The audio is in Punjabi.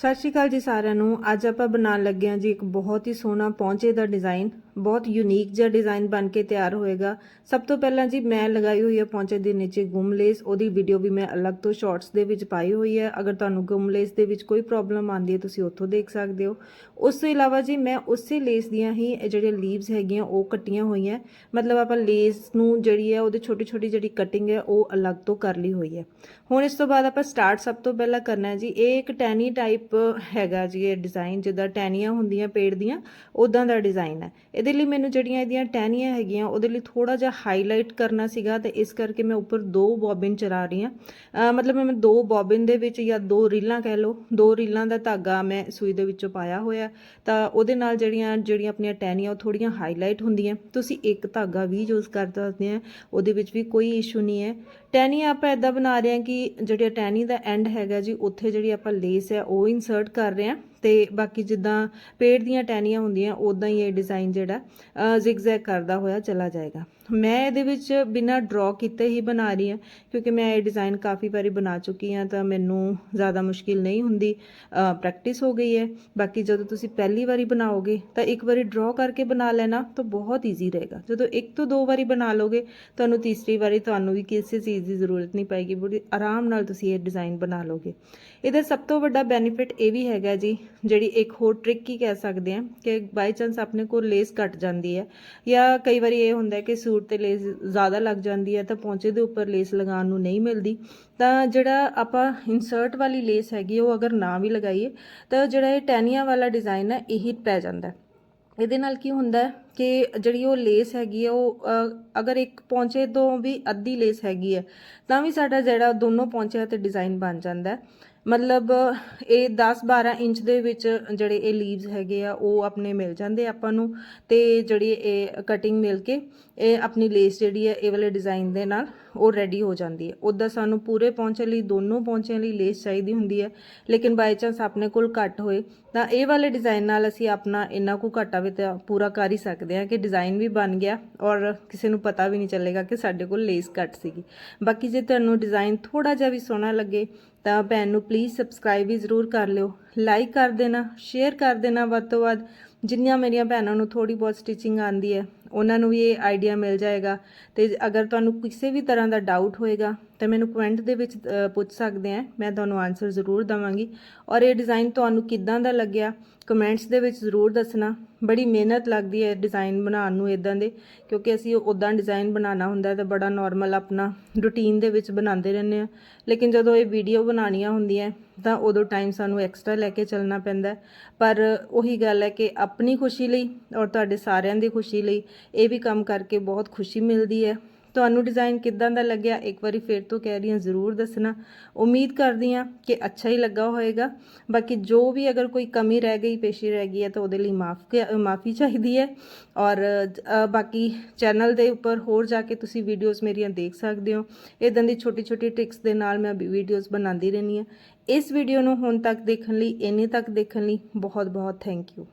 ਸਤਿ ਸ਼੍ਰੀ ਅਕਾਲ ਜੀ ਸਾਰਿਆਂ ਨੂੰ। ਅੱਜ ਆਪਾਂ ਬਣਾਉਣ ਲੱਗੇ ਹਾਂ ਜੀ ਇੱਕ ਬਹੁਤ ਹੀ ਸੋਹਣਾ ਪੌਂਚੇ ਦਾ ਡਿਜ਼ਾਈਨ। ਬਹੁਤ ਯੂਨੀਕ ਜਿਹਾ ਡਿਜ਼ਾਈਨ ਬਣ ਕੇ ਤਿਆਰ ਹੋਏਗਾ। ਸਭ ਤੋਂ ਪਹਿਲਾਂ ਜੀ ਮੈਂ ਲਗਾਈ ਹੋਈ ਹੈ ਪੌਂਚੇ ਦੇ ਨੀਚੇ ਗੁੰਮ ਲੇਸ। ਉਹਦੀ ਵੀਡੀਓ ਵੀ ਮੈਂ ਅਲੱਗ ਤੋਂ ਸ਼ਾਰਟਸ ਦੇ ਵਿੱਚ ਪਾਈ ਹੋਈ ਹੈ। ਅਗਰ ਤੁਹਾਨੂੰ ਗੁੰਮ ਲੇਸ ਦੇ ਵਿੱਚ ਕੋਈ ਪ੍ਰੋਬਲਮ ਆਉਂਦੀ ਹੈ, ਤੁਸੀਂ ਉੱਥੋਂ ਦੇਖ ਸਕਦੇ ਹੋ। ਉਸ ਤੋਂ ਇਲਾਵਾ ਜੀ ਮੈਂ ਉਸੇ ਲੇਸ ਦੀਆਂ ਹੀ ਇਹ ਜਿਹੜੇ ਲੀਵਸ ਹੈਗੀਆਂ, ਉਹ ਕੱਟੀਆਂ ਹੋਈਆਂ। ਮਤਲਬ ਆਪਾਂ ਲੇਸ ਨੂੰ ਜਿਹੜੀ ਹੈ, ਉਹਦੇ ਛੋਟੀ ਛੋਟੀ ਜਿਹੜੀ ਕਟਿੰਗ ਹੈ, ਉਹ ਅਲੱਗ ਤੋਂ ਕਰ ਲਈ ਹੋਈ ਹੈ। ਹੁਣ ਇਸ ਤੋਂ ਬਾਅਦ ਆਪਾਂ ਸਟਾਰਟ ਸਭ ਤੋਂ ਪਹਿਲਾਂ ਕਰਨਾ ਹੈ ਜੀ, ਇਹ ਇੱਕ ਟੈਨੀ ਟਾਈਪ ਹੈਗਾ ਜੀ ਇਹ ਡਿਜ਼ਾਈਨ ਜਿੱਦਾਂ ਟੈਨੀਆਂ ਹੁੰਦੀਆਂ, ਪੇੜ ਦੀਆਂ ਉਦਾਂ ਦਾ ਡਿਜ਼ਾਈਨ ਹੈ। ਇਹਦੇ ਇਹਦੇ ਲਈ ਮੈਨੂੰ ਜਿਹੜੀਆਂ ਇਹਦੀਆਂ ਟਹਿਣੀਆਂ ਹੈਗੀਆਂ, ਉਹਦੇ ਲਈ ਥੋੜਾ ਜਿਹਾ ਹਾਈਲਾਈਟ ਕਰਨਾ ਸੀਗਾ ਤੇ ਇਸ ਕਰਕੇ ਮੈਂ ਉੱਪਰ ਦੋ ਬੋਬਿਨ ਚਰਾ ਰਹੀ ਹਾਂ। ਮਤਲਬ ਮੈਂ ਦੋ ਬੋਬਿਨ ਦੇ ਵਿੱਚ ਜਾਂ ਦੋ ਰੀਲਾਂ ਕਹਿ ਲਓ, ਦੋ ਰੀਲਾਂ ਦਾ ਧਾਗਾ ਮੈਂ ਸੂਈ ਦੇ ਵਿੱਚੋਂ ਪਾਇਆ ਹੋਇਆ। ਤਾਂ ਉਹਦੇ ਨਾਲ ਜਿਹੜੀਆਂ ਜਿਹੜੀਆਂ ਆਪਣੀਆਂ ਟਹਿਣੀਆਂ ਉਹ ਥੋੜੀਆਂ ਹਾਈਲਾਈਟ ਹੁੰਦੀਆਂ। ਤੁਸੀਂ ਇੱਕ ਧਾਗਾ ਵੀ ਯੂਜ਼ ਕਰ ਸਕਦੇ ਆ, ਉਹਦੇ ਵਿੱਚ ਵੀ ਕੋਈ ਇਸ਼ੂ ਨਹੀਂ ਹੈ। ਟੈਨੀ ਆਪਾਂ ਇਦਾਂ ਬਣਾ ਰਹੇ ਹਾਂ ਕਿ ਜਿਹੜੇ ਟਹਿਣੀ ਦਾ ਐਂਡ ਹੈਗਾ ਜੀ, ਉੱਥੇ ਜਿਹੜੀ ਆਪਾਂ ਲੇਸ ਹੈ ਉਹ ਇਨਸਰਟ ਕਰ ਰਹੇ ਹਾਂ। ਤੇ ਬਾਕੀ ਜਿੱਦਾਂ ਪੇੜ ਦੀਆਂ ਟਹਿਣੀਆਂ ਹੁੰਦੀਆਂ ਉਦਾਂ ਹੀ ਇਹ ਡਿਜ਼ਾਈਨ ਜਿਹੜਾ ਜ਼ਿਗਜ਼ੈਗ ਕਰਦਾ ਹੋਇਆ ਚਲਾ ਜਾਏਗਾ। ਮੈਂ ਇਹਦੇ ਵਿੱਚ ਬਿਨਾਂ ਡਰਾ ਕੀਤੇ ਹੀ ਬਣਾ ਰਹੀ ਹਾਂ, ਕਿਉਂਕਿ ਮੈਂ ਇਹ ਡਿਜ਼ਾਈਨ ਕਾਫੀ ਵਾਰੀ ਬਣਾ ਚੁੱਕੀ ਹਾਂ, ਤਾਂ ਮੈਨੂੰ ਜ਼ਿਆਦਾ ਮੁਸ਼ਕਿਲ ਨਹੀਂ ਹੁੰਦੀ ਪ੍ਰੈਕਟਿਸ ਹੋ ਗਈ ਹੈ। ਬਾਕੀ ਜਦੋਂ ਤੁਸੀਂ ਪਹਿਲੀ ਵਾਰੀ ਬਣਾਓਗੇ, ਤਾਂ ਇੱਕ ਵਾਰੀ ਡਰਾ ਕਰਕੇ ਬਣਾ ਲੈਣਾ ਤਾਂ ਬਹੁਤ ਈਜ਼ੀ ਰਹੇਗਾ। ਜਦੋਂ ਇੱਕ ਤੋਂ ਦੋ ਵਾਰੀ ਬਣਾ ਲੋਗੇ ਤੁਹਾਨੂੰ ਤੀਸਰੀ ਵਾਰੀ ਤੁਹਾਨੂੰ ਵੀ ਕਿਸੇ ਚੀਜ਼ ਦੀ ਜ਼ਰੂਰਤ ਨਹੀਂ ਪਏਗੀ, ਬੜੀ ਆਰਾਮ ਨਾਲ ਤੁਸੀਂ ਇਹ ਡਿਜ਼ਾਈਨ ਬਣਾ ਲੋਗੇ ਇਹਦਾ ਸਭ ਤੋਂ ਵੱਡਾ ਬੈਨੀਫਿਟ ਇਹ ਵੀ ਹੈਗਾ ਜੀ ਜਿਹੜੀ ਇੱਕ ਹੋਰ ਟ੍ਰਿਕ ਹੀ ਕਹਿ ਸਕਦੇ ਆ ਕਿ ਬਾਈ ਚਾਂਸ ਆਪਣੇ ਕੋਲ ਲੇਸ ਕੱਟ ਜਾਂਦੀ ਹੈ ਜਾਂ ਕਈ ਵਾਰੀ ਇਹ ਹੁੰਦਾ ਕਿ ਸੂਟ ਤੇ ਲੇਸ ਜ਼ਿਆਦਾ ਲੱਗ ਜਾਂਦੀ ਹੈ ਤਾਂ ਪੌਂਚੇ ਦੇ ਉੱਪਰ ਲੇਸ ਲਗਾਉਣ ਨੂੰ ਨਹੀਂ ਮਿਲਦੀ, ਤਾਂ ਜਿਹੜਾ ਆਪਾਂ ਇਨਸਰਟ ਵਾਲੀ ਲੇਸ ਹੈਗੀ ਉਹ ਅਗਰ ਨਾ ਵੀ ਲਗਾਈਏ ਤਾਂ ਜਿਹੜਾ ਇਹ ਟੈਨੀਆ ਵਾਲਾ ਡਿਜ਼ਾਈਨ ਹੈ ਇਹੀ ਪੈ ਜਾਂਦਾ ਇਹਦੇ ਨਾਲ ਕੀ ਹੁੰਦਾ ਕਿ ਜਿਹੜੀ ਉਹ ਲੇਸ ਹੈਗੀ ਹੈ ਉਹ ਅਗਰ ਇੱਕ ਪੌਂਚੇ ਤੋਂ ਵੀ ਅੱਧੀ ਲੇਸ ਹੈਗੀ ਹੈ ਤਾਂ ਵੀ ਸਾਡਾ ਜਿਹੜਾ ਦੋਨੋਂ ਪੌਂਚਿਆਂ ਤੇ ਡਿਜ਼ਾਈਨ ਬਣ ਜਾਂਦਾ ਮਤਲਬ ਇਹ 10-12 ਇੰਚ ਦੇ ਵਿੱਚ ਜਿਹੜੇ ਇਹ ਲੀਵਸ ਹੈਗੇ ਆ, ਉਹ ਆਪਣੇ ਮਿਲ ਜਾਂਦੇ ਆਪਾਂ ਨੂੰ ਤੇ ਜਿਹੜੀ ਇਹ ਕਟਿੰਗ ਮਿਲ ਕੇ ਇਹ ਆਪਣੀ ਲੇਸ ਜਿਹੜੀ ਹੈ, ਇਹ ਵਾਲੇ ਡਿਜ਼ਾਈਨ ਦੇ ਨਾਲ ਉਹ ਰੈਡੀ ਹੋ ਜਾਂਦੀ ਹੈ। ਉੱਦਾਂ ਸਾਨੂੰ ਪੂਰੇ ਪਹੁੰਚੇ ਲਈ, ਦੋਨੋਂ ਪੌਂਚਿਆਂ ਲਈ ਲੇਸ ਚਾਹੀਦੀ ਹੁੰਦੀ ਹੈ, ਲੇਕਿਨ ਬਾਈ ਚਾਂਸ ਆਪਣੇ ਕੋਲ ਘੱਟ ਹੋਏ ਤਾਂ ਇਹ ਵਾਲੇ ਡਿਜ਼ਾਈਨ ਨਾਲ ਅਸੀਂ ਆਪਣਾ ਇੰਨਾ ਕੁ ਘਾਟਾ ਵੀ ਤਾਂ ਪੂਰਾ ਕਰ ਹੀ ਸਕਦੇ ਹਾਂ ਕਿ ਡਿਜ਼ਾਈਨ ਵੀ ਬਣ ਗਿਆ ਔਰ ਕਿਸੇ ਨੂੰ ਪਤਾ ਵੀ ਨਹੀਂ ਚੱਲੇਗਾ ਕਿ ਸਾਡੇ ਕੋਲ ਲੇਸ ਘੱਟ ਸੀਗੀ। ਬਾਕੀ ਜੇ ਤੁਹਾਨੂੰ ਡਿਜ਼ਾਈਨ ਥੋੜਾ ਜਿਹਾ ਵੀ ਸੋਹਣਾ ਲੱਗੇ ਤਾਂ ਭੈਣ ਨੂੰ ਪਲੀਜ਼ ਸਬਸਕ੍ਰਾਈਬ ਵੀ ਜ਼ਰੂਰ ਕਰ ਲਿਓ। ਲਾਈਕ ਕਰ ਦੇਣਾ ਸ਼ੇਅਰ ਕਰ ਦੇਣਾ ਵੱਧ ਤੋਂ ਵੱਧ, ਜਿੰਨੀਆਂ ਮੇਰੀਆਂ ਭੈਣਾਂ ਨੂੰ ਥੋੜੀ ਬਹੁਤ ਸਟਿਚਿੰਗ ਆਂਦੀ ਹੈ। ਉਹਨਾਂ ਨੂੰ ਵੀ ਇਹ ਆਈਡੀਆ ਮਿਲ ਜਾਏਗਾ। ਤੇ ਅਗਰ ਤੁਹਾਨੂੰ ਕਿਸੇ ਵੀ ਤਰ੍ਹਾਂ ਦਾ ਡਾਊਟ ਹੋਏਗਾ, ਤਾਂ ਮੈਨੂੰ ਕਮੈਂਟ ਦੇ ਵਿੱਚ ਪੁੱਛ ਸਕਦੇ ਆ। ਮੈਂ ਤੁਹਾਨੂੰ ਆਨਸਰ ਜ਼ਰੂਰ ਦਵਾਂਗੀ। ਔਰ ਇਹ ਡਿਜ਼ਾਈਨ ਤੁਹਾਨੂੰ ਕਿੱਦਾਂ ਦਾ ਲੱਗਿਆ? ਕਮੈਂਟਸ ਦੇ ਵਿੱਚ ਜ਼ਰੂਰ ਦੱਸਣਾ। ਬੜੀ ਮਿਹਨਤ ਲੱਗਦੀ ਹੈ ਡਿਜ਼ਾਈਨ ਬਣਾਉਣ ਨੂੰ ਇਦਾਂ ਦੇ, ਕਿਉਂਕਿ ਅਸੀਂ ਉਦਾਂ ਡਿਜ਼ਾਈਨ ਬਣਾਉਣਾ ਹੁੰਦਾ ਤਾਂ ਬੜਾ ਨਾਰਮਲ ਆਪਣਾ ਰੂਟੀਨ ਦੇ ਵਿੱਚ ਬਣਾਉਂਦੇ ਰਹਿੰਦੇ ਆ ਲੇਕਿਨ ਜਦੋਂ ਇਹ ਵੀਡੀਓ ਬਣਾਉਣੀਆਂ ਹੁੰਦੀਆਂ ਤਾਂ ਉਦੋਂ ਟਾਈਮ ਸਾਨੂੰ ਐਕਸਟਰਾ ਲੈ ਕੇ ਚੱਲਣਾ ਪੈਂਦਾ ਪਰ ਉਹੀ ਗੱਲ ਹੈ ਕਿ ਆਪਣੀ ਖੁਸ਼ੀ ਲਈ ਔਰ ਤੁਹਾਡੇ ਸਾਰਿਆਂ ਦੀ ਖੁਸ਼ੀ ਲਈ ਇਹ ਵੀ ਕੰਮ ਕਰਕੇ ਬਹੁਤ ਖੁਸ਼ੀ ਮਿਲਦੀ ਹੈ। ਤੁਹਾਨੂੰ ਡਿਜ਼ਾਈਨ ਕਿੱਦਾਂ ਦਾ ਲੱਗਿਆ? ਇੱਕ ਵਾਰੀ ਫੇਰ ਤੋਂ ਕਹਿ ਰਹੀ ਹਾਂ, ਜ਼ਰੂਰ ਦੱਸਣਾ। ਉਮੀਦ ਕਰਦੀ ਹਾਂ ਕਿ ਅੱਛਾ ਹੀ ਲੱਗਾ ਹੋਵੇਗਾ ਬਾਕੀ ਜੋ ਵੀ ਅਗਰ ਕੋਈ ਕਮੀ ਰਹਿ ਗਈ, ਪੇਸ਼ੀ ਰਹਿ ਗਈ ਹੈ, ਤਾਂ ਉਹਦੇ ਲਈ ਮਾਫ ਮਾਫੀ ਚਾਹੀਦੀ ਹੈ। ਔਰ ਬਾਕੀ ਚੈਨਲ ਦੇ ਉੱਪਰ ਹੋਰ ਜਾ ਕੇ ਤੁਸੀਂ ਵੀਡੀਓਜ਼ ਮੇਰੀਆਂ ਦੇਖ ਸਕਦੇ ਹੋ। ਇਦਾਂ ਦੀ ਛੋਟੀ ਛੋਟੀ ਟ੍ਰਿਕਸ ਦੇ ਨਾਲ ਮੈਂ ਵੀਡੀਓਜ਼ ਬਣਾਉਂਦੀ ਰਹਿੰਦੀ ਹਾਂ। ਇਸ ਵੀਡੀਓ ਨੂੰ ਹੁਣ ਤੱਕ ਦੇਖਣ ਲਈ, ਇੰਨੇ ਤੱਕ ਦੇਖਣ ਲਈ ਬਹੁਤ ਬਹੁਤ ਥੈਂਕ ਯੂ